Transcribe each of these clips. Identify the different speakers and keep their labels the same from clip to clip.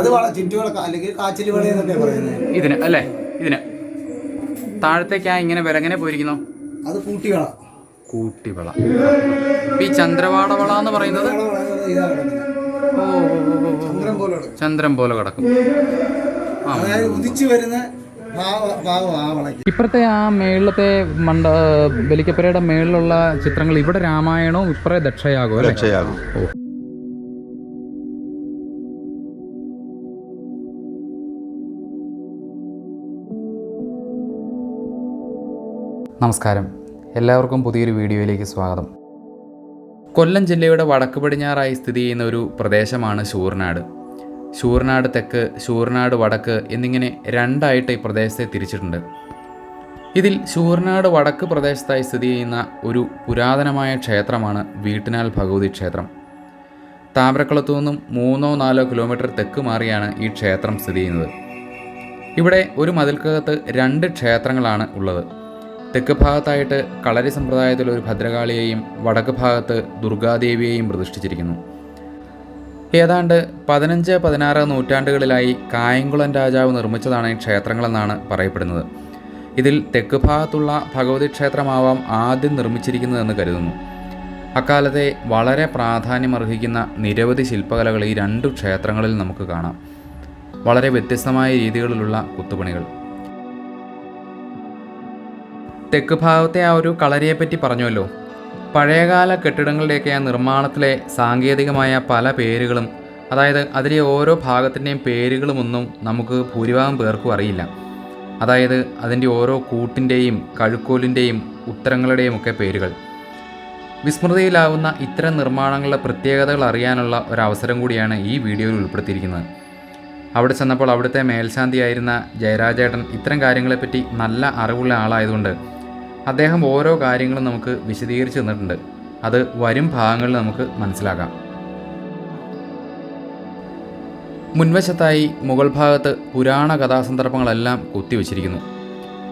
Speaker 1: അത് വള- ചുറ്റുവിളക്ക അല്ലെങ്കിൽ കാച്ചിൽ വിള എന്നൊക്കെ പറയുന്നത്.
Speaker 2: ഇതിന് അല്ലേ? ഇതിന്. താഴത്തേക്കാ ഇങ്ങനെ വിലങ്ങനെ പോയിരിക്കുന്നു?
Speaker 1: അത്
Speaker 2: കൂട്ടിവിള. ഇപ്പൊ ഈ ചന്ദ്രവാടവള എന്ന് പറയുന്നത്? ഓ.
Speaker 1: ചന്ദ്രൻ പോലെ കിടക്കും.
Speaker 2: ചന്ദ്രൻ പോലെ കിടക്കും. ആ.
Speaker 1: അതായത് ഉദിച്ചു വരുന്ന ഭാവ- ഭാവം ആ വളയ്ക്ക്.
Speaker 2: ഇപ്പുറത്തെ ആ മേളിലത്തെ മണ്ട ബലിക്കപ്പരയുടെ മേളിലുള്ള ചിത്രങ്ങൾ ഇവിടെ രാമായണവും ഇപ്പറേ ദക്ഷയാകും അല്ലേ?
Speaker 3: രക്ഷയാകും
Speaker 2: ഓ. നമസ്കാരം. എല്ലാവർക്കും പുതിയൊരു വീഡിയോയിലേക്ക് സ്വാഗതം. കൊല്ലം ജില്ലയുടെ വടക്ക് പടിഞ്ഞാറായി സ്ഥിതി ചെയ്യുന്ന ഒരു പ്രദേശമാണ് ശൂർനാട് ശൂർനാട് തെക്ക് ശൂർനാട് വടക്ക് എന്നിങ്ങനെ രണ്ടായിട്ട് ഈ പ്രദേശത്തെ തിരിച്ചിട്ടുണ്ട്. ഇതിൽ ശൂർനാട് വടക്ക് പ്രദേശത്തായി സ്ഥിതി ചെയ്യുന്ന ഒരു പുരാതനമായ ക്ഷേത്രമാണ് വീട്ടിനാൽ ഭഗവതി ക്ഷേത്രം. താമരക്കുളത്തു നിന്നും മൂന്നോ നാലോ കിലോമീറ്റർ തെക്ക് മാറിയാണ് ഈ ക്ഷേത്രം സ്ഥിതി ചെയ്യുന്നത്. ഇവിടെ ഒരു മതിൽക്കകത്ത് രണ്ട് ക്ഷേത്രങ്ങളാണ് ഉള്ളത്. തെക്ക് ഭാഗത്തായിട്ട് കളരി സമ്പ്രദായത്തിൽ ഒരു ഭദ്രകാളിയെയും വടക്ക് ഭാഗത്ത് ദുർഗാദേവിയെയും പ്രതിഷ്ഠിച്ചിരിക്കുന്നു. ഏതാണ്ട് പതിനഞ്ച് പതിനാറ് നൂറ്റാണ്ടുകളിലായി കായംകുളം രാജാവ് നിർമ്മിച്ചതാണ് ഈ ക്ഷേത്രങ്ങളെന്നാണ് പറയപ്പെടുന്നത്. ഇതിൽ തെക്ക് ഭാഗത്തുള്ള ഭഗവതി ക്ഷേത്രമാവാം ആദ്യം നിർമ്മിച്ചിരിക്കുന്നതെന്ന് കരുതുന്നു. അക്കാലത്തെ വളരെ പ്രാധാന്യമർഹിക്കുന്ന നിരവധി ശില്പകലകൾ ഈ രണ്ടു ക്ഷേത്രങ്ങളിൽ നമുക്ക് കാണാം. വളരെ വ്യത്യസ്തമായ രീതികളിലുള്ള കുത്തുപണികൾ. തെക്ക് ഭാഗത്തെ ആ ഒരു കളരിയെപ്പറ്റി പറഞ്ഞുവല്ലോ. പഴയകാല കെട്ടിടങ്ങളുടെയൊക്കെ ആ നിർമ്മാണത്തിലെ സാങ്കേതികമായ പല പേരുകളും അതായത് അതിലെ ഓരോ ഭാഗത്തിന്റെയും പേരുകളുമൊന്നും നമുക്ക് ഭൂരിഭാഗം പേർക്കും അറിയില്ല. അതായത് അതിന്റെ ഓരോ കൂട്ടിന്റെയും കഴുക്കോലിന്റെയും ഉത്തരങ്ങളുടെയും ഒക്കെ പേരുകൾ. വിസ്മൃതിയിലാവുന്ന ഇത്തരം നിർമ്മാണങ്ങളുടെ പ്രത്യേകതകൾ അറിയാനുള്ള ഒരവസരം കൂടിയാണ് ഈ വീഡിയോയിൽ ഉൾപ്പെടുത്തിയിരിക്കുന്നത്. അവിടെ ചെന്നപ്പോൾ അവിടുത്തെ മേൽശാന്തിയായിരുന്ന ജയരാജേട്ടൻ ഇത്തരം കാര്യങ്ങളെപ്പറ്റി നല്ല അറിവുള്ള ആളായതുകൊണ്ട് അദ്ദേഹം ഓരോ കാര്യങ്ങളും നമുക്ക് വിശദീകരിച്ച് തന്നിട്ടുണ്ട്. അത് വരും ഭാഗങ്ങളിൽ നമുക്ക് മനസ്സിലാക്കാം. മുൻവശത്തായി മുഗൾ ഭാഗത്ത് പുരാണ കഥാസന്ദർഭങ്ങളെല്ലാം കുത്തിവെച്ചിരിക്കുന്നു.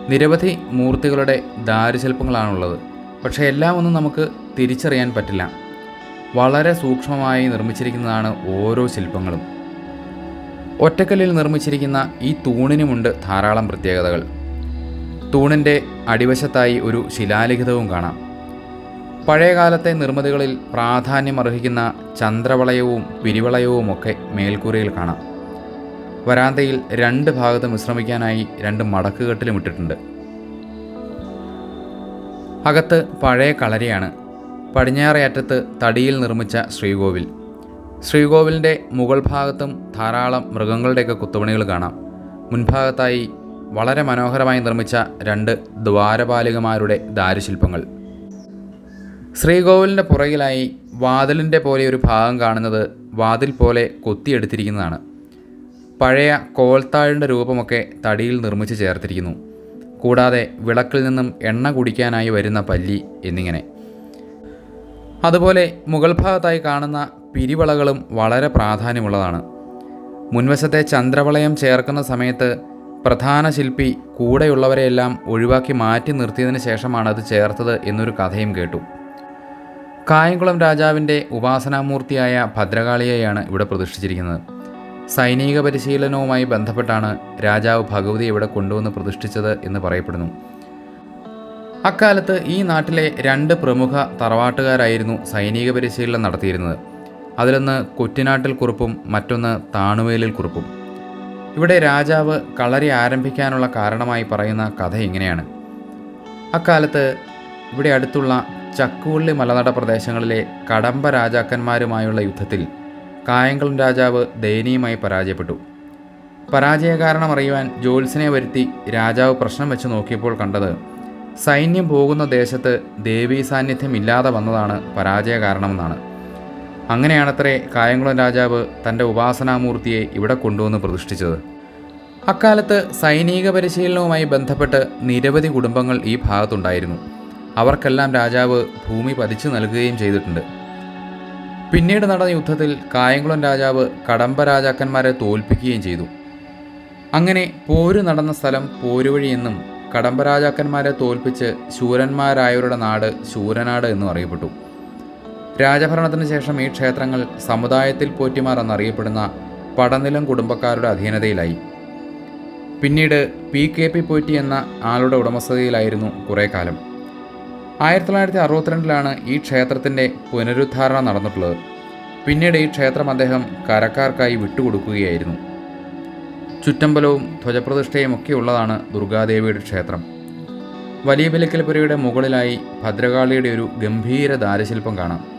Speaker 2: നിരവധി മൂർത്തികളുടെ ദാരുശില്പങ്ങളാണുള്ളത്. പക്ഷേ എല്ലാം ഒന്നും നമുക്ക് തിരിച്ചറിയാൻ പറ്റില്ല. വളരെ സൂക്ഷ്മമായി നിർമ്മിച്ചിരിക്കുന്നതാണ് ഓരോ ശില്പങ്ങളും. ഒറ്റക്കല്ലിൽ നിർമ്മിച്ചിരിക്കുന്ന ഈ തൂണിനുമുണ്ട് ധാരാളം പ്രത്യേകതകൾ. തൂണിന്റെ അടിവശത്തായി ഒരു ശിലാലിഖിതവും കാണാം. പഴയകാലത്തെ നിർമ്മിതികളിൽ പ്രാധാന്യം അർഹിക്കുന്ന ചന്ദ്രവളയവും പിരിവളയവുമൊക്കെ മേൽക്കൂരയിൽ കാണാം. വരാന്തയിൽ രണ്ട് ഭാഗത്തും വിശ്രമിക്കാനായി രണ്ട് മടക്കുകെട്ടിലും ഇട്ടിട്ടുണ്ട്. അകത്ത് പഴയ കളരിയാണ്. പടിഞ്ഞാറേ അറ്റത്ത് തടിയിൽ നിർമ്മിച്ച ശ്രീകോവിൽ. ശ്രീകോവിലിന്റെ മുകൾ ഭാഗത്തും ധാരാളം മൃഗങ്ങളുടെയൊക്കെ കുത്തുപണികൾ കാണാം. മുൻഭാഗത്തായി വളരെ മനോഹരമായി നിർമ്മിച്ച രണ്ട് ദ്വാരപാലികമാരുടെ ദാരുശില്പങ്ങൾ. ശ്രീകോവിലിന്റെ പുറകിലായി വാതിലിന്റെ പോലെ ഒരു ഭാഗം കാണുന്നത് വാതിൽ പോലെ കൊത്തിയെടുത്തിരിക്കുന്നതാണ്. പഴയ കോൽത്താഴിന്റെ രൂപമൊക്കെ തടിയിൽ നിർമ്മിച്ച് ചേർത്തിരിക്കുന്നു. കൂടാതെ വിളക്കിൽ നിന്നും എണ്ണ കുടിക്കാനായി വരുന്ന പല്ലി എന്നിങ്ങനെ. അതുപോലെ മുഗൾ ഭാഗത്തായി കാണുന്ന പിരിവളകളും വളരെ പ്രാധാന്യമുള്ളതാണ്. മുൻവശത്തെ ചന്ദ്രവളയം ചേർക്കുന്ന സമയത്ത് പ്രധാന ശില്പി കൂടെയുള്ളവരെയെല്ലാം ഒഴിവാക്കി മാറ്റി നിർത്തിയതിന് ശേഷമാണ് അത് ചേർത്തത് എന്നൊരു കഥയും കേട്ടു. കായംകുളം രാജാവിന്റെ ഉപാസനാമൂർത്തിയായ ഭദ്രകാളിയെയാണ് ഇവിടെ പ്രതിഷ്ഠിച്ചിരിക്കുന്നത്. സൈനിക പരിശീലനവുമായി ബന്ധപ്പെട്ടാണ് രാജാവ് ഭഗവതി ഇവിടെ കൊണ്ടുവന്ന് പ്രതിഷ്ഠിച്ചത് എന്ന് പറയപ്പെടുന്നു. അക്കാലത്ത് ഈ നാട്ടിലെ രണ്ട് പ്രമുഖ തറവാട്ടുകാരായിരുന്നു സൈനിക പരിശീലനം നടത്തിയിരുന്നത്. അതിലൊന്ന് കുറ്റിനാട്ടിൽ കുറുപ്പും മറ്റൊന്ന് താണുവേലിൽ കുറുപ്പും. ഇവിടെ രാജാവ് കളരി ആരംഭിക്കാനുള്ള കാരണമായി പറയുന്ന കഥ ഇങ്ങനെയാണ്. അക്കാലത്ത് ഇവിടെ അടുത്തുള്ള ചക്കുവള്ളി മലനട പ്രദേശങ്ങളിലെ കടമ്പ രാജാക്കന്മാരുമായുള്ള യുദ്ധത്തിൽ കായംകുളം രാജാവ് ദയനീയമായി പരാജയപ്പെട്ടു. പരാജയ കാരണം അറിയുവാൻ ജോത്സിനെ വരുത്തി രാജാവ് പ്രശ്നം വെച്ച് നോക്കിയപ്പോൾ കണ്ടത് സൈന്യം പോകുന്ന ദേശത്ത് ദേവീ സാന്നിധ്യം ഇല്ലാതെ വന്നതാണ് പരാജയ കാരണമെന്നാണ് അങ്ങനെയാണത്രേ കായംകുളം രാജാവ് തന്റെ ഉപാസനാമൂർത്തിയെ ഇവിടെ കൊണ്ടുവന്ന് പ്രതിഷ്ഠിച്ചത്. അക്കാലത്ത് സൈനിക പരിശീലനവുമായി ബന്ധപ്പെട്ട് നിരവധി കുടുംബങ്ങൾ ഈ ഭാഗത്തുണ്ടായിരുന്നു. അവർക്കെല്ലാം രാജാവ് ഭൂമി പതിച്ചു നൽകുകയും ചെയ്തിട്ടുണ്ട്. പിന്നീട് നടന്ന യുദ്ധത്തിൽ കായംകുളം രാജാവ് കടമ്പ രാജാക്കന്മാരെ തോൽപ്പിക്കുകയും ചെയ്തു. അങ്ങനെ പോര് നടന്ന സ്ഥലം പോരുവഴി എന്നും കടമ്പ രാജാക്കന്മാരെ തോൽപ്പിച്ച് ശൂരന്മാരായവരുടെ നാട് ശൂരനാട് എന്നും അറിയപ്പെട്ടു. രാജഭരണത്തിന് ശേഷം ഈ ക്ഷേത്രങ്ങൾ സമുദായത്തിൽ പോറ്റിമാർ എന്നറിയപ്പെടുന്ന പടനിലം കുടുംബക്കാരുടെ അധീനതയിലായി. പിന്നീട് പി കെ പി പോറ്റി എന്ന ആളുടെ ഉടമസ്ഥതയിലായിരുന്നു കുറേ കാലം. ആയിരത്തി തൊള്ളായിരത്തി അറുപത്തിരണ്ടിലാണ് ഈ ക്ഷേത്രത്തിന്റെ പുനരുദ്ധാരണം നടന്നിട്ടുള്ളത്. പിന്നീട് ഈ ക്ഷേത്രം അദ്ദേഹം കരക്കാർക്കായി വിട്ടുകൊടുക്കുകയായിരുന്നു. ചുറ്റമ്പലവും ധ്വജപ്രതിഷ്ഠയും ഒക്കെ ഉള്ളതാണ് ദുർഗാദേവിയുടെ ക്ഷേത്രം. വലിയ ബലിക്കൽപുരയുടെ മുകളിലായി ഭദ്രകാളിയുടെ ഒരു ഗംഭീര ദാരശില്പം കാണാം.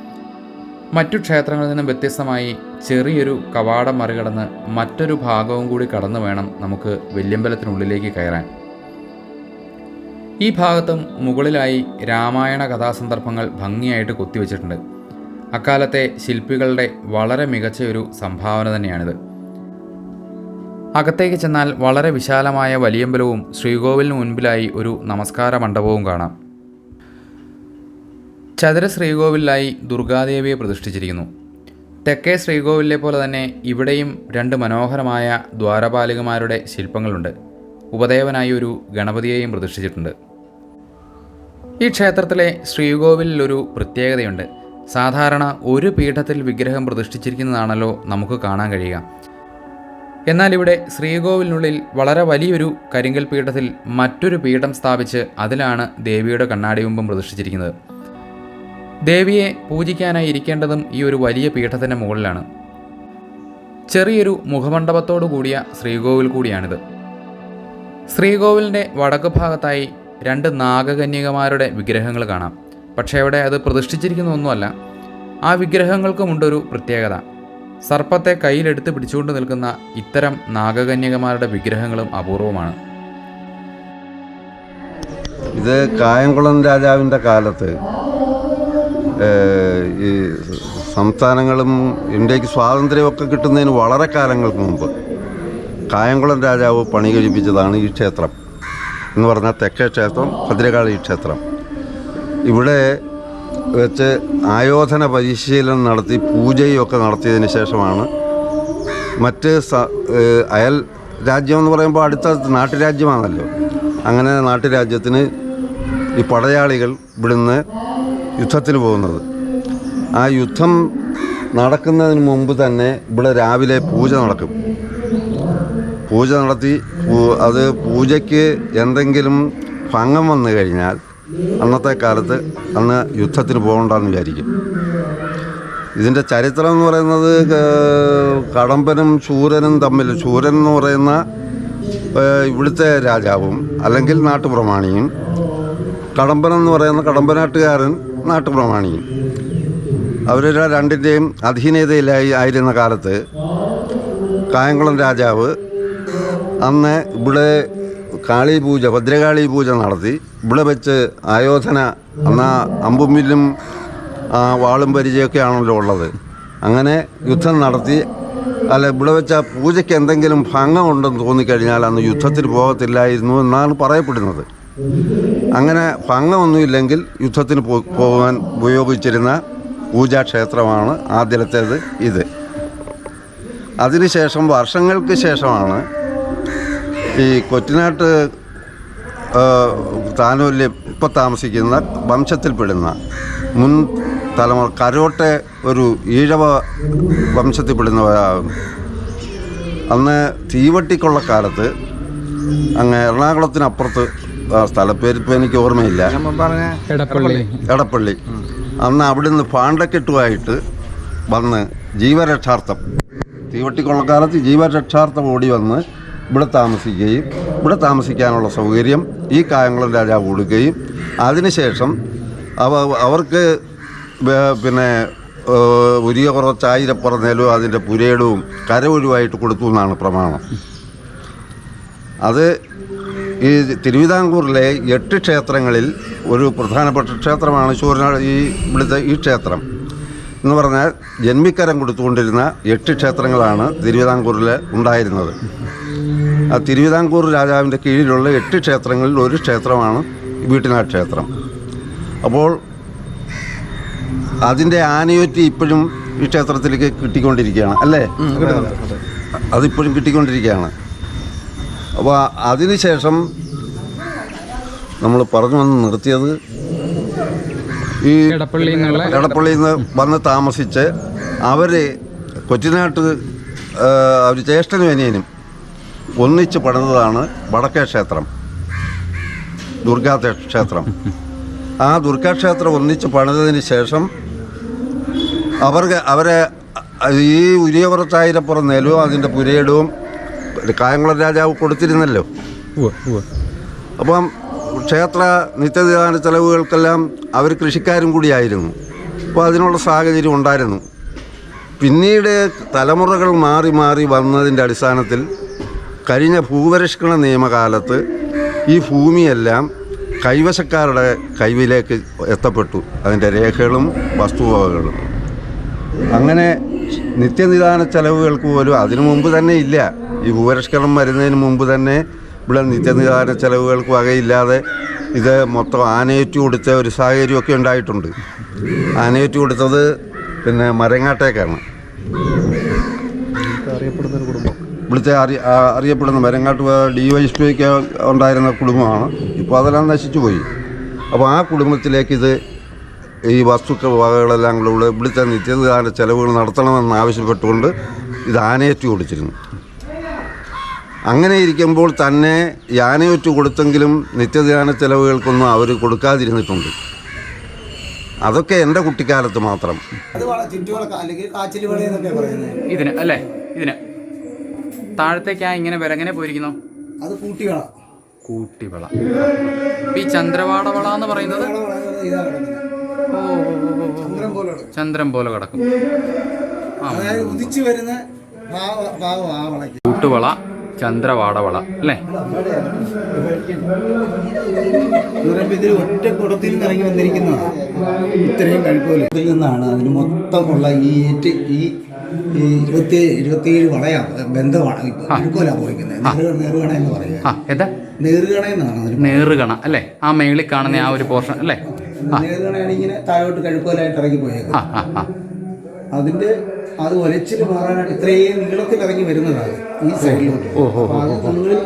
Speaker 2: മറ്റു ക്ഷേത്രങ്ങളിൽ നിന്നും വ്യത്യസ്തമായി ചെറിയൊരു കവാടം മറികടന്ന് മറ്റൊരു ഭാഗവും കൂടി കടന്നു വേണം നമുക്ക് വെല്ലിയമ്പലത്തിനുള്ളിലേക്ക് കയറാൻ. ഈ ഭാഗത്തും മുകളിലായി രാമായണ കഥാസന്ദർഭങ്ങൾ ഭംഗിയായിട്ട് കൊത്തിവെച്ചിട്ടുണ്ട്. അക്കാലത്തെ ശില്പികളുടെ വളരെ മികച്ച ഒരു സംഭാവന തന്നെയാണിത്. അകത്തേക്ക് ചെന്നാൽ വളരെ വിശാലമായ വലിയമ്പലവും ശ്രീകോവിലിന് മുൻപിലായി ഒരു നമസ്കാര മണ്ഡപവും കാണാം. ചതുര ശ്രീകോവിലായി ദുർഗാദേവിയെ പ്രതിഷ്ഠിച്ചിരിക്കുന്നു. തെക്കേ ശ്രീകോവിലെ പോലെ തന്നെ ഇവിടെയും രണ്ട് മനോഹരമായ ദ്വാരപാലികമാരുടെ ശില്പങ്ങളുണ്ട്. ഉപദേവനായി ഒരു ഗണപതിയെയും പ്രതിഷ്ഠിച്ചിട്ടുണ്ട്. ഈ ക്ഷേത്രത്തിലെ ശ്രീകോവിലിൽ ഒരു പ്രത്യേകതയുണ്ട്. സാധാരണ ഒരു പീഠത്തിൽ വിഗ്രഹം പ്രതിഷ്ഠിച്ചിരിക്കുന്നതാണല്ലോ നമുക്ക് കാണാൻ കഴിയുക. എന്നാൽ ഇവിടെ ശ്രീകോവിലിനുള്ളിൽ വളരെ വലിയൊരു കരിങ്കൽ പീഠത്തിൽ മറ്റൊരു പീഠം സ്ഥാപിച്ച് അതിലാണ് ദേവിയുടെ കണ്ണാടിബിംബം പ്രതിഷ്ഠിച്ചിരിക്കുന്നത്. ദേവിയെ പൂജിക്കാനായി ഇരിക്കേണ്ടതും ഈ ഒരു വലിയ പീഠത്തിന്റെ മുകളിലാണ്. ചെറിയൊരു മുഖമണ്ഡപത്തോടു കൂടിയ ശ്രീകോവിൽ കൂടിയാണിത്. ശ്രീകോവിലിന്റെ വടക്ക് ഭാഗത്തായി രണ്ട് നാഗകന്യകമാരുടെ വിഗ്രഹങ്ങൾ കാണാം. പക്ഷേ അവിടെ അത് പ്രതിഷ്ഠിച്ചിരിക്കുന്ന ഒന്നുമല്ല ആ വിഗ്രഹങ്ങൾക്കുമുണ്ടൊരു പ്രത്യേകത. സർപ്പത്തെ കയ്യിലെടുത്ത് പിടിച്ചുകൊണ്ട് നിൽക്കുന്ന ഇത്തരം നാഗകന്യകമാരുടെ വിഗ്രഹങ്ങളും അപൂർവമാണ്.
Speaker 3: ഇത് കായംകുളം രാജാവിന്റെ കാലത്ത് ഈ സംസ്ഥാനങ്ങളും ഇന്ത്യയ്ക്ക് സ്വാതന്ത്ര്യമൊക്കെ കിട്ടുന്നതിന് വളരെ കാലങ്ങൾക്ക് മുമ്പ് കായംകുളം രാജാവ് പണി കഴിപ്പിച്ചതാണ് ഈ ക്ഷേത്രം എന്ന് പറഞ്ഞാൽ തെക്കേ ക്ഷേത്രം ഭദ്രകാളി ക്ഷേത്രം. ഇവിടെ വെച്ച് ആയോധന പരിശീലനം നടത്തി പൂജയൊക്കെ നടത്തിയതിന് ശേഷമാണ് മറ്റ് അയൽ രാജ്യം എന്ന് പറയുമ്പോൾ അടുത്ത നാട്ടുരാജ്യമാണല്ലോ. അങ്ങനെ നാട്ടുരാജ്യത്തിന് ഈ പടയാളികൾ ഇവിടുന്ന് യുദ്ധത്തിന് പോകുന്നത്. ആ യുദ്ധം നടക്കുന്നതിന് മുമ്പ് തന്നെ ഇവിടെ രാവിലെ പൂജ നടക്കും. പൂജ നടത്തി അത് പൂജയ്ക്ക് എന്തെങ്കിലും ഭംഗം വന്നു കഴിഞ്ഞാൽ അന്നത്തെ കാലത്ത് അന്ന് യുദ്ധത്തിന് പോകണ്ടെന്ന് വിചാരിക്കും. ഇതിന്റെ ചരിത്രം എന്ന് പറയുന്നത് കടമ്പനും ശൂരനും തമ്മിൽ ശൂരൻ എന്ന് പറയുന്ന ഇവിടുത്തെ രാജാവും അല്ലെങ്കിൽ നാട്ടുപ്രമാണിയും കടമ്പൻ എന്ന് പറയുന്ന കടമ്പനാട്ടുകാരൻ നാട്ടുപ്രമാണിയും. അവരുടെ രണ്ടിന്റെയും അധീനതയിലായി ആയിരുന്ന കാലത്ത് കായംകുളം രാജാവ് അന്ന് ഇവിടെ കാളി പൂജ ഭദ്രകാളി പൂജ നടത്തി. ഇവിടെ വെച്ച് ആയോധന അന്ന് അമ്പും വാളും പരിചയമൊക്കെ ആണല്ലോ ഉള്ളത്. അങ്ങനെ യുദ്ധം നടത്തി. അല്ല ഇവിടെ വെച്ച പൂജയ്ക്ക് എന്തെങ്കിലും ഭംഗമുണ്ടെന്ന് തോന്നിക്കഴിഞ്ഞാൽ അന്ന് യുദ്ധത്തിന് പോകത്തില്ലായിരുന്നു എന്നാണ് പറയപ്പെടുന്നത്. അങ്ങനെ ഭംഗമൊന്നുമില്ലെങ്കിൽ യുദ്ധത്തിന് പോകാൻ ഉപയോഗിച്ചിരുന്ന പൂജാക്ഷേത്രമാണ് ആദ്യത്തേത് ഇത്. അതിനുശേഷം വർഷങ്ങൾക്ക് ശേഷമാണ് ഈ കൊറ്റിനാട്ട് താനൂരിൽ ഇപ്പോൾ താമസിക്കുന്ന വംശത്തിൽപ്പെടുന്ന മുൻ തലമുറ കരോട്ടെ ഒരു ഈഴവ വംശത്തിൽപ്പെടുന്നവരാകും അന്ന് തീവട്ടിക്കുള്ള കാലത്ത് അങ്ങ് എറണാകുളത്തിനപ്പുറത്ത് ആ സ്ഥലപ്പേര് ഇപ്പൊ എനിക്ക് ഓർമ്മയില്ല.
Speaker 4: എടപ്പള്ളി.
Speaker 3: എടപ്പള്ളി. അന്ന് അവിടുന്ന് പാണ്ടക്കെട്ടുമായിട്ട് വന്ന് ജീവരക്ഷാർത്ഥം. തീവട്ടിക്കൊള്ളക്കാലത്ത് ജീവരക്ഷാർത്ഥം ഓടി വന്ന് ഇവിടെ താമസിക്കുകയും ഇവിടെ താമസിക്കാനുള്ള സൗകര്യം ഈ കായംകുളം രാജാവ് കൊടുക്കുകയും അതിനുശേഷം അവ അവർക്ക് പിന്നെ ഉരിയ കുറച്ച് നിലവും അതിന്റെ പുരയിടവും കരവൊഴിവായിട്ട് കൊടുത്തു എന്നാണ് പ്രമാണം. അത് ഈ തിരുവിതാംകൂറിലെ എട്ട് ക്ഷേത്രങ്ങളിൽ ഒരു പ്രധാനപ്പെട്ട ക്ഷേത്രമാണ് ശൂരനാട് ഈ ഇവിടുത്തെ ഈ ക്ഷേത്രം. എന്ന് പറഞ്ഞാൽ ജന്മിക്കരം കൊടുത്തുകൊണ്ടിരുന്ന എട്ട് ക്ഷേത്രങ്ങളാണ് തിരുവിതാംകൂറിൽ ഉണ്ടായിരുന്നത്. ആ തിരുവിതാംകൂർ രാജാവിന്റെ കീഴിലുള്ള എട്ട് ക്ഷേത്രങ്ങളിൽ ഒരു ക്ഷേത്രമാണ് വീട്ടിനാട് ക്ഷേത്രം. അപ്പോൾ അതിന്റെ ആനയൊറ്റി ഇപ്പോഴും ഈ ക്ഷേത്രത്തിലേക്ക് കിട്ടിക്കൊണ്ടിരിക്കുകയാണ് അല്ലേ? അതിപ്പോഴും കിട്ടിക്കൊണ്ടിരിക്കുകയാണ്. അപ്പോൾ അതിനുശേഷം നമ്മൾ പറഞ്ഞു വന്ന് നിർത്തിയത് ഈ എടപ്പള്ളിയിൽ നിന്ന് വന്ന് താമസിച്ച് അവർ കൊച്ചിനാട്ട് അവർ ജ്യേഷ്ഠനും അനിയനും ഒന്നിച്ച് പണിതതാണ് വടക്കേ ക്ഷേത്രം ദുർഗാ ക്ഷേത്രം. ആ ദുർഗാ ക്ഷേത്രം ഒന്നിച്ച് പണിതതിന് ശേഷം അവർക്ക് അവരെ ഈ ഉരിയവറത്തായിരപ്പുറം നിലവും അതിന്റെ പുരയിടവും കായംകുളം രാജാവ് കൊടുത്തിരുന്നല്ലോ. അപ്പം ക്ഷേത്ര നിത്യനിദാന ചെലവുകൾക്കെല്ലാം അവർ കൃഷിക്കാരും കൂടിയായിരുന്നു. അപ്പോൾ അതിനുള്ള സാഹചര്യം ഉണ്ടായിരുന്നു. പിന്നീട് തലമുറകൾ മാറി മാറി വന്നതിന്റെ അടിസ്ഥാനത്തിൽ കഴിഞ്ഞ ഭൂപരിഷ്കരണ നിയമകാലത്ത് ഈ ഭൂമിയെല്ലാം കൈവശക്കാരുടെ കൈവിലേക്ക് എത്തപ്പെട്ടു. അതിന്റെ രേഖകളും വസ്തുവകകളും. അങ്ങനെ നിത്യനിദാന ചെലവുകൾക്ക് പോലും അതിനു മുമ്പ് തന്നെ ഇല്ല. ഈ ഭൂപരിഷ്കരണം വരുന്നതിന് മുമ്പ് തന്നെ ഇവിടെ നിത്യനിവാരണ ചെലവുകൾക്ക് വകയില്ലാതെ ഇത് മൊത്തം ആനയേറ്റു കൊടുത്ത ഒരു സാഹചര്യമൊക്കെ ഉണ്ടായിട്ടുണ്ട്. ആനയേറ്റു കൊടുത്തത് പിന്നെ മരങ്ങാട്ടേക്കാണ്. ഇവിടുത്തെ അറി അറിയപ്പെടുന്ന മരങ്ങാട്ട് ഡി വൈ എസ് പിക്ക് ഉണ്ടായിരുന്ന കുടുംബമാണ്. ഇപ്പോൾ അതെല്ലാം നശിച്ചു പോയി. അപ്പോൾ ആ കുടുംബത്തിലേക്ക് ഇത് ഈ വസ്തുക്കൾ വകകളെല്ലാം കൂടെ ഇവിടുത്തെ നിത്യനിദാന ചെലവുകൾ നടത്തണമെന്ന് ആവശ്യപ്പെട്ടുകൊണ്ട് ഇത് ആനയേറ്റു കൊടുത്തിരുന്നു. അങ്ങനെ ഇരിക്കുമ്പോൾ തന്നെ യാനയൊറ്റു കൊടുത്തെങ്കിലും നിത്യധ്യാന ചെലവുകൾക്കൊന്നും അവർ കൊടുക്കാതിരുന്നിട്ടുണ്ട്. അതൊക്കെ എന്റെ കുട്ടിക്കാലത്ത് മാത്രം.
Speaker 1: അത് വള- ചുറ്റുവിളക്ക് അല്ലെങ്കിൽ കാച്ചിൽ വിള എന്നൊക്കെ പറയുന്നത്.
Speaker 2: ഇതിന് അല്ലേ? ഇതിന്. താഴത്തേക്കാ ഇങ്ങനെ വിലങ്ങനെ പോയിരിക്കുന്നു?
Speaker 1: അത് കൂട്ടിവിള.
Speaker 2: കൂട്ടിവള. ഈ ചന്ദ്രവാടവള എന്ന് പറയുന്നത്?
Speaker 1: വിള പറയുന്നത് ഇതാ കിടക്കുന്നത്.
Speaker 2: ഓ.
Speaker 1: ചന്ദ്രൻ പോലെ കിടക്കും.
Speaker 2: കൂട്ടുവള. ചന്ദ്രവാടവള അല്ലേ?
Speaker 1: ഇതിൽ ഒറ്റ കുടത്തിൽ നിന്ന് ഇറങ്ങി വന്നിരിക്കുന്നതാണ്. ഇത്രയും കഴിപ്പോല ഇതിൽ നിന്നാണ് അതിന് മൊത്തമുള്ള ഈ ഏറ്റ് ഈ ഇരുപത്തി ഇരുപത്തിയേഴ് വളയാ ബന്ധമാണ് കഴിക്കോലാ നേറുക നേറുകണ എന്ന് പറയുക.
Speaker 2: ഏതാ?
Speaker 1: നേറുകണ എന്നാണ്
Speaker 2: നേറുകണ അല്ലേ? ആ മേളിൽ കാണുന്ന ആ ഒരു പോർഷൻ അല്ലേ?
Speaker 1: നേറുകണയാണ് ഇങ്ങനെ താഴോട്ട് കഴിക്കോലായിട്ട് ഇറങ്ങി
Speaker 2: ആ
Speaker 1: അതിന്റെ അത് ഒലച്ചിൽ മാറാനായിട്ട് ഇത്രയും നീളത്തിൽ ഇറങ്ങി വരുന്നതാണ്. ഈ സൈഡിലോട്ട്.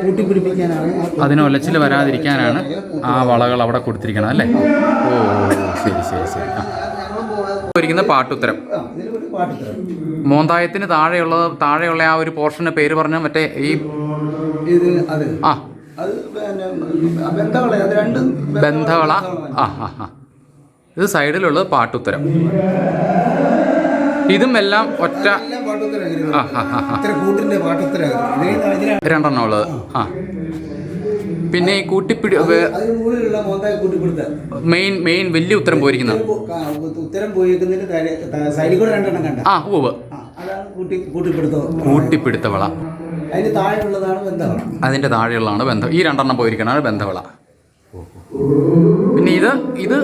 Speaker 1: കൂട്ടിപ്പിടിപ്പിക്കാനാണ്
Speaker 2: അതിന് ഒലച്ചിൽ വരാതിരിക്കാനാണ് ആ വളകൾ അവിടെ കൊടുത്തിരിക്കണം അല്ലേ? ഓ ശരി ശരി ശരി. ആ. ഇരിക്കുന്ന പാട്ടുത്തരം. മോന്തായത്തിന് താഴെയുള്ള താഴെയുള്ള ആ ഒരു പോർഷന് പേര് പറഞ്ഞ മറ്റേ ഈ ആ.
Speaker 1: ബന്ധവള
Speaker 2: ബന്ധവള. ആ ആ ആ. ഇത് സൈഡിലുള്ളത് പാട്ടുത്തരം. ഇതും എല്ലാം ഒറ്റ
Speaker 1: പാട്ടുത്തരം
Speaker 2: ആ രണ്ടെണ്ണം ഉള്ളത് പിന്നെ ഈ കൂട്ടിപ്പിടി മെയിൻ മെയിൻ വലിയ ഉത്തരം പോയിരിക്കുന്ന
Speaker 1: ഉത്തരം പോയിരിക്കുന്നതിന്
Speaker 2: ആ
Speaker 1: ഉവ്
Speaker 2: കൂട്ടിപ്പിടുത്തവള.
Speaker 1: അതിന്റെ താഴെയുള്ളതാണ് ബന്ധവള.
Speaker 2: അതിന്റെ താഴെയുള്ളതാണ് ബന്ധം ഈ രണ്ടെണ്ണം പോയിരിക്കണ ബന്ധവള. പിന്നെ ഇത് ഇത്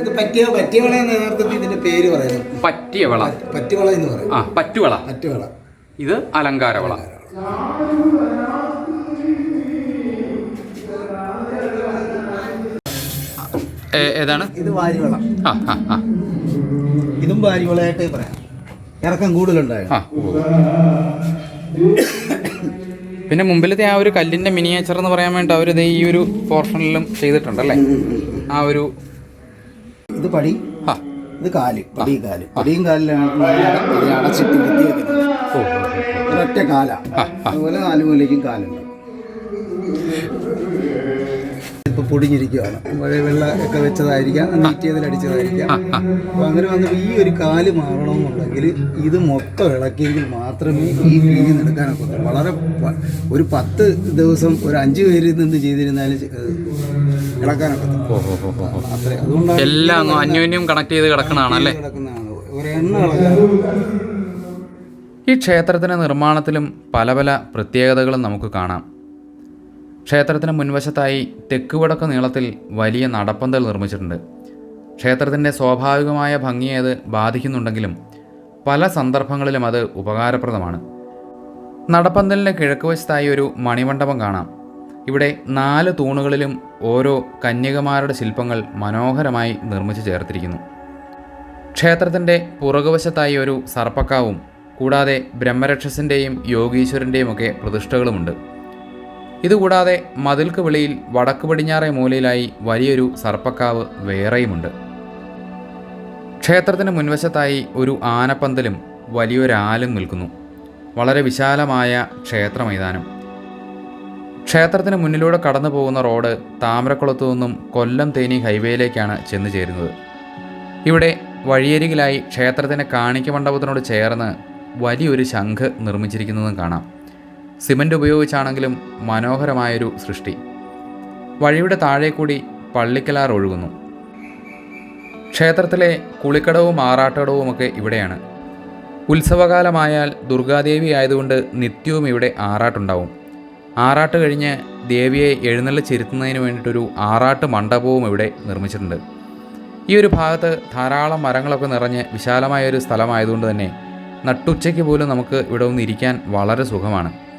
Speaker 1: ഇത് പറ്റിയ പറ്റിയവള എന്ന യഥാർത്ഥത്തിൽ ഇതിന്റെ പേര് പറയുന്നത്
Speaker 2: പറ്റിയവള.
Speaker 1: പറ്റിവള എന്ന് പറയും
Speaker 2: ആ പറ്റുവള.
Speaker 1: പറ്റുവള.
Speaker 2: ഇത് അലങ്കാരവള. ഏതാണ്?
Speaker 1: ഇത് വാരിവള.
Speaker 2: ആ ആ ആ.
Speaker 1: ഇതും വാരിവളയായിട്ട് പറയാം. ഇറക്കം കൂടുതലുണ്ടായോ
Speaker 2: ആ. ഉവ്വ്. പിന്നെ മുമ്പിലത്തെ ആ ഒരു കല്ലിന്റെ മിനിയേച്ചർ എന്ന് പറയാൻ വേണ്ടി അവർ ഈ ഒരു പോർഷനിലും ചെയ്തിട്ടുണ്ട് അല്ലേ ആ ഒരു
Speaker 1: ഇത് പടി. ഇത് കാൽ. പടി കാൽ. പടിയും കാലിലാണ് അടച്ചിട്ട് ഒറ്റ കാല. അതുപോലെ നാല് മൂലയ്ക്കും കാലുണ്ട്. ഇപ്പൊ പൊടിഞ്ഞിരിക്കുകയാണ് മഴ വെള്ള ഒക്കെ വെച്ചതായിരിക്കാം നീറ്റ് ചെയ്തിൽ അടിച്ചതായിരിക്കാം. അപ്പൊ അങ്ങനെ വന്നപ്പോൾ ഈ ഒരു കാൽ മാറണമെന്നുണ്ടെങ്കിൽ ഇത് മൊത്തം ഇളക്കിയെങ്കിൽ മാത്രമേ ഈ വീതി എടുക്കാനൊക്കെ പറ്റൂ. വളരെ ഒരു പത്ത് ദിവസം ഒരു അഞ്ച് പേര് നിന്ന് ചെയ്തിരുന്നാൽ ഇളക്കാനൊക്കെ അത്രേ അതുകൊണ്ടാണ്
Speaker 2: എല്ലാം അന്യോന്യം കണക്ട് ചെയ്ത് കിടക്കണതാണല്ലേ
Speaker 1: അല്ലേ? ഒരെണ്ണ
Speaker 2: ഈ ക്ഷേത്രത്തിന്റെ നിർമ്മാണത്തിലും പല പല പ്രത്യേകതകളും നമുക്ക് കാണാം. ക്ഷേത്രത്തിന് മുൻവശത്തായി തെക്ക് വടക്ക് നീളത്തിൽ വലിയ നടപ്പന്തൽ നിർമ്മിച്ചിട്ടുണ്ട്. ക്ഷേത്രത്തിന്റെ സ്വാഭാവികമായ ഭംഗിയെ അത് ബാധിക്കുന്നുണ്ടെങ്കിലും പല സന്ദർഭങ്ങളിലും അത് ഉപകാരപ്രദമാണ്. നടപ്പന്തലിന്റെ കിഴക്ക് വശത്തായി ഒരു മണിമണ്ഡപം കാണാം. ഇവിടെ നാല് തൂണുകളിലും ഓരോ കന്യകമാരുടെ ശില്പങ്ങൾ മനോഹരമായി നിർമ്മിച്ചു ചേർത്തിരിക്കുന്നു. ക്ഷേത്രത്തിന്റെ പുറകുവശത്തായി ഒരു സർപ്പക്കാവും കൂടാതെ ബ്രഹ്മരക്ഷസിന്റെയും യോഗീശ്വരന്റെയും ഒക്കെ പ്രതിഷ്ഠകളുമുണ്ട്. ഇതുകൂടാതെ മതിൽക്ക് വെളിയിൽ വടക്ക് പടിഞ്ഞാറേ മൂലയിലായി വലിയൊരു സർപ്പക്കാവ് വേറെയുമുണ്ട്. ക്ഷേത്രത്തിന് മുൻവശത്തായി ഒരു ആനപ്പന്തലും വലിയൊരാലും നിൽക്കുന്നു. വളരെ വിശാലമായ ക്ഷേത്ര മൈതാനം ക്ഷേത്രത്തിന് മുന്നിലൂടെ കടന്നു പോകുന്ന റോഡ് താമരക്കുളത്തു നിന്നും കൊല്ലം തേനി ഹൈവേയിലേക്കാണ് ചെന്നു ചേരുന്നത് ഇവിടെ വഴിയരികിലായി ക്ഷേത്രത്തിന്റെ കാണിക്ക മണ്ഡപത്തിനോട് ചേർന്ന് വലിയൊരു ശംഖ് നിർമ്മിച്ചിരിക്കുന്നതും കാണാം. സിമന്റ് ഉപയോഗിച്ചാണെങ്കിലും മനോഹരമായൊരു സൃഷ്ടി. വഴിയുടെ താഴെ കൂടി പള്ളിക്കലാർ ഒഴുകുന്നു. ക്ഷേത്രത്തിലെ കുളിക്കടവും ആറാട്ടടവുമൊക്കെ ഇവിടെയാണ്. ഉത്സവകാലമായാൽ ദുർഗാദേവി ആയതുകൊണ്ട് നിത്യവും ഇവിടെ ആറാട്ടുണ്ടാവും. ആറാട്ട് കഴിഞ്ഞ് ദേവിയെ എഴുന്നള്ളി എഴുന്നള്ളിച്ചിരുത്തുന്നതിന് വേണ്ടിയിട്ടൊരു ആറാട്ട് മണ്ഡപവും ഇവിടെ നിർമ്മിച്ചിട്ടുണ്ട്. ഈ ഒരു ഭാഗത്ത് ധാരാളം മരങ്ങളൊക്കെ നിറഞ്ഞ് വിശാലമായ ഒരു സ്ഥലമായതുകൊണ്ട് തന്നെ നട്ടുച്ചയ്ക്ക് പോലും നമുക്ക് ഇവിടെ ഒന്ന് ഇരിക്കാൻ വളരെ സുഖമാണ്.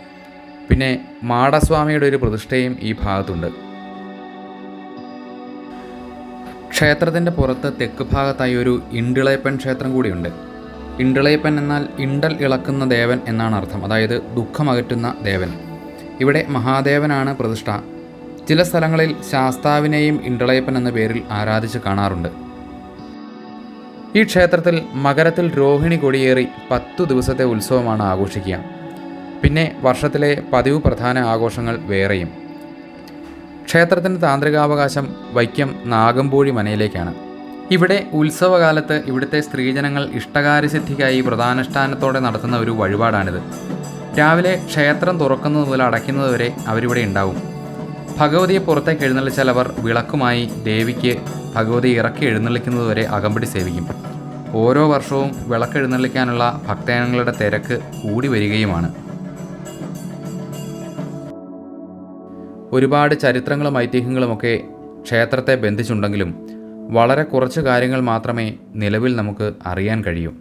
Speaker 2: പിന്നെ മാടസ്വാമിയുടെ ഒരു പ്രതിഷ്ഠയും ഈ ഭാഗത്തുണ്ട്. ക്ഷേത്രത്തിന്റെ പുറത്ത് തെക്ക് ഭാഗത്തായി ഒരു ഇണ്ടിളയപ്പൻ ക്ഷേത്രം കൂടിയുണ്ട്. ഇണ്ടിളയപ്പൻ എന്നാൽ ഇണ്ടൽ ഇളക്കുന്ന ദേവൻ എന്നാണ് അർത്ഥം. അതായത് ദുഃഖമകറ്റുന്ന ദേവൻ. ഇവിടെ മഹാദേവനാണ് പ്രതിഷ്ഠ. ചില സ്ഥലങ്ങളിൽ ശാസ്താവിനെയും ഇണ്ടിളയപ്പൻ എന്ന പേരിൽ ആരാധിച്ച് കാണാറുണ്ട്. ഈ ക്ഷേത്രത്തിൽ മകരത്തിൽ രോഹിണി കൊടിയേറി പത്തു ദിവസത്തെ ഉത്സവമാണ് ആഘോഷിക്കുക. പിന്നെ വർഷത്തിലെ പതിവ് പ്രധാന ആഘോഷങ്ങൾ വേറെയും. ക്ഷേത്രത്തിന്റെ താന്ത്രികാവകാശം വൈക്കം നാഗമ്പൂഴി മനയിലേക്കാണ്. ഇവിടെ ഉത്സവകാലത്ത് ഇവിടുത്തെ സ്ത്രീജനങ്ങൾ ഇഷ്ടകാര്യസിദ്ധിക്കായി വ്രതാനുഷ്ഠാനത്തോടെ നടത്തുന്ന ഒരു വഴിപാടാണിത്. രാവിലെ ക്ഷേത്രം തുറക്കുന്നത് മുതൽ അടയ്ക്കുന്നത് വരെ അവരിവിടെ ഉണ്ടാവും. ഭഗവതിയെ പുറത്തേക്ക് എഴുന്നള്ളിച്ചാൽ അവർ വിളക്കുമായി ദേവിക്ക് ഭഗവതി ഇറക്കി എഴുന്നള്ളിക്കുന്നതുവരെ അകമ്പടി സേവിക്കും. ഓരോ വർഷവും വിളക്ക് എഴുന്നള്ളിക്കാനുള്ള ഭക്തജനങ്ങളുടെ തിരക്ക് കൂടി വരികയുമാണ്. ഒരുപാട് ചരിത്രങ്ങളും ഐതിഹ്യങ്ങളുമൊക്കെ ക്ഷേത്രത്തെ ബന്ധിച്ചുണ്ടെങ്കിലും വളരെ കുറച്ച് കാര്യങ്ങൾ മാത്രമേ നിലവിൽ നമുക്ക് അറിയാൻ കഴിയൂ.